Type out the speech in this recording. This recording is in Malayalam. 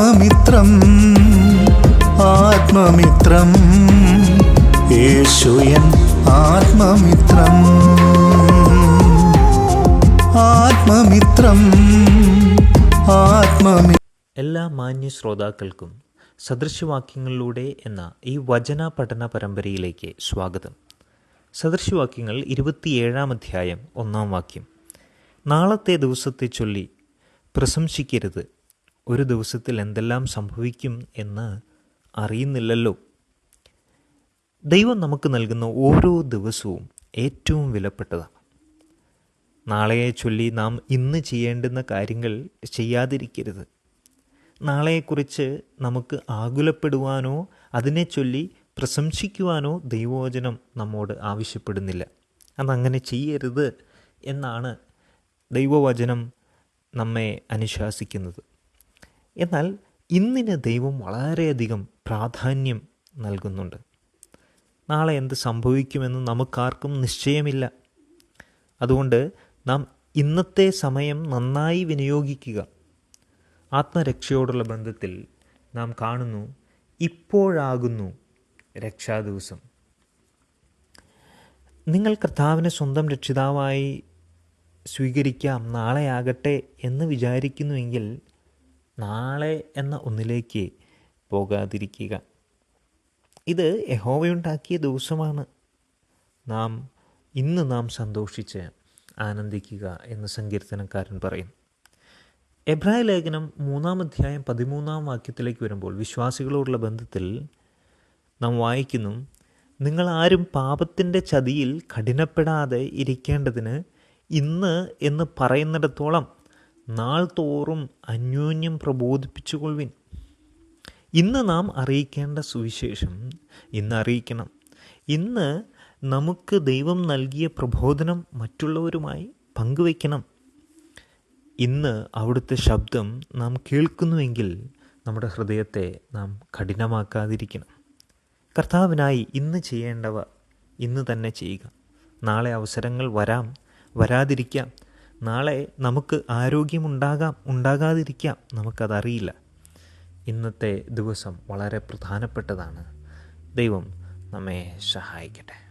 ആത്മമിത്രം ആത്മമിത്രം. യേശുയൻ ആത്മമിത്രം. ആത്മമിത്രം ആത്മമി എല്ലാ മാന്യ ശ്രോതാക്കൾക്കും സദൃശവാക്യങ്ങളിലൂടെ എന്ന ഈ വചന പഠന പരമ്പരയിലേക്ക് സ്വാഗതം. സദൃശവാക്യങ്ങൾ ഇരുപത്തിയേഴാം അധ്യായം ഒന്നാം വാക്യം. നാളത്തെ ദിവസത്തെ ചൊല്ലി പ്രശംസിക്കരുത്. ഒരു ദിവസത്തിൽ എന്തെല്ലാം സംഭവിക്കും എന്ന് അറിയുന്നില്ലല്ലോ. ദൈവം നമുക്ക് നൽകുന്ന ഓരോ ദിവസവും ഏറ്റവും വിലപ്പെട്ടതാണ്. നാളെയെ ചൊല്ലി നാം ഇന്ന് ചെയ്യേണ്ടുന്ന കാര്യങ്ങൾ ചെയ്യാതിരിക്കരുത്. നാളെയെക്കുറിച്ച് നമുക്ക് ആകുലപ്പെടുവാനോ അതിനെ ചൊല്ലി പ്രശംസിക്കുവാനോ ദൈവവചനം നമ്മോട് ആവശ്യപ്പെടുന്നില്ല. അതങ്ങനെ ചെയ്യരുത് എന്നാണ് ദൈവവചനം നമ്മെ അനുശാസിക്കുന്നത്. എന്നാൽ ഇന്നിന് ദൈവം വളരെയധികം പ്രാധാന്യം നൽകുന്നുണ്ട്. നാളെ എന്ത് സംഭവിക്കുമെന്ന് നമുക്കാർക്കും നിശ്ചയമില്ല. അതുകൊണ്ട് നാം ഇന്നത്തെ സമയം നന്നായി വിനിയോഗിക്കുക. ആത്മരക്ഷയോടുള്ള ബന്ധത്തിൽ നാം കാണുന്നു ഇപ്പോഴാകുന്നു രക്ഷാദിവസം. നിങ്ങൾ കർത്താവിനെ സ്വന്തം രക്ഷിതാവായി സ്വീകരിക്കാം നാളെയാകട്ടെ എന്ന് വിചാരിക്കുന്നുവെങ്കിൽ നാളെ എന്ന ഒന്നിലേക്ക് പോകാതിരിക്കുക. ഇത് യഹോവയുണ്ടാക്കിയ ദിവസമാണ്. നാം ഇന്ന് നാം സന്തോഷിച്ച് ആനന്ദിക്കുക എന്ന് സങ്കീർത്തനക്കാരൻ പറയും. എബ്രായ ലേഖനം മൂന്നാം അധ്യായം പതിമൂന്നാം വാക്യത്തിലേക്ക് വരുമ്പോൾ വിശ്വാസികളോടുള്ള ബന്ധത്തിൽ നാം വായിക്കുന്നു നിങ്ങൾ ആരും പാപത്തിന്റെ ചതിയിൽ കഠിനപ്പെടാതെ ഇരിക്കേണ്ടതിന് ഇന്ന് എന്ന് പറയുന്നിടത്തോളം നാൾ തോറും അന്യോന്യം പ്രബോധിപ്പിച്ചുകൊള്ളുവിൻ. ഇന്ന് നാം അറിയിക്കേണ്ട സുവിശേഷം ഇന്ന് അറിയിക്കണം. ഇന്ന് നമുക്ക് ദൈവം നൽകിയ പ്രബോധനം മറ്റുള്ളവരുമായി പങ്കുവയ്ക്കണം. ഇന്ന് അവിടുത്തെ ശബ്ദം നാം കേൾക്കുന്നുവെങ്കിൽ നമ്മുടെ ഹൃദയത്തെ നാം കഠിനമാക്കാതിരിക്കണം. കർത്താവിനായി ഇന്ന് ചെയ്യേണ്ടവ ഇന്ന് തന്നെ ചെയ്യുക. നാളെ അവസരങ്ങൾ വരാം വരാതിരിക്കാം. നാളെ നമുക്ക് ആരോഗ്യമുണ്ടാകാം ഉണ്ടാകാതിരിക്കാം. നമുക്കതറിയില്ല. ഇന്നത്തെ ദിവസം വളരെ പ്രധാനപ്പെട്ടതാണ്. ദൈവം നമ്മെ സഹായിക്കട്ടെ.